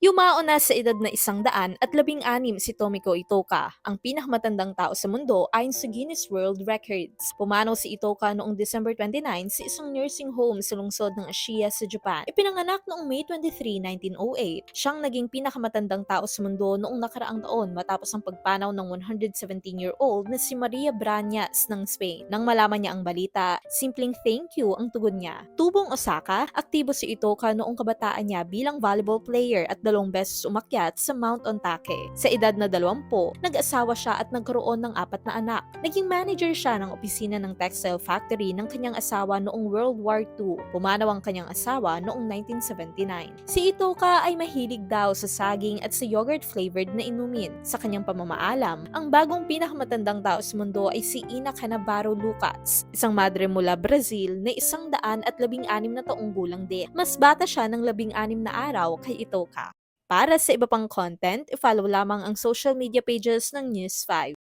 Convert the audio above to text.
Yumao na sa edad na isang daan at labing anim si Tomiko Itoka, ang pinakamatandang tao sa mundo ayon sa Guinness World Records. Pumanaw si Itoka noong December 29 sa isang nursing home sa lungsod ng Ashiya sa Japan. Ipinanganak noong May 23, 1908. Siyang naging pinakamatandang tao sa mundo noong nakaraang taon matapos ang pagpanaw ng 117-year-old na si Maria Brañas ng Spain. Nang malaman niya ang balita, simpleng thank you ang tugon niya. Tubong Osaka, aktibo si Itoka noong kabataan niya bilang volleyball player at dalawang beses umakyat sa Mount Ontake. Sa edad na 20, nag-asawa siya at nagkaroon ng apat na anak. Naging manager siya ng opisina ng textile factory ng kanyang asawa noong World War II. Pumanaw ang kanyang asawa noong 1979. Si Itoka ay mahilig daw sa saging at sa yogurt-flavored na inumin. Sa kanyang pamamaalam, ang bagong pinakamatandang tao sa mundo ay si Ina Canavaro Lucas, isang madre mula Brazil na isang daan at labing anim na taong gulang din. Mas bata siya ng labing anim na araw kay Itoka. Para sa iba pang content, i-follow lamang ang social media pages ng News 5.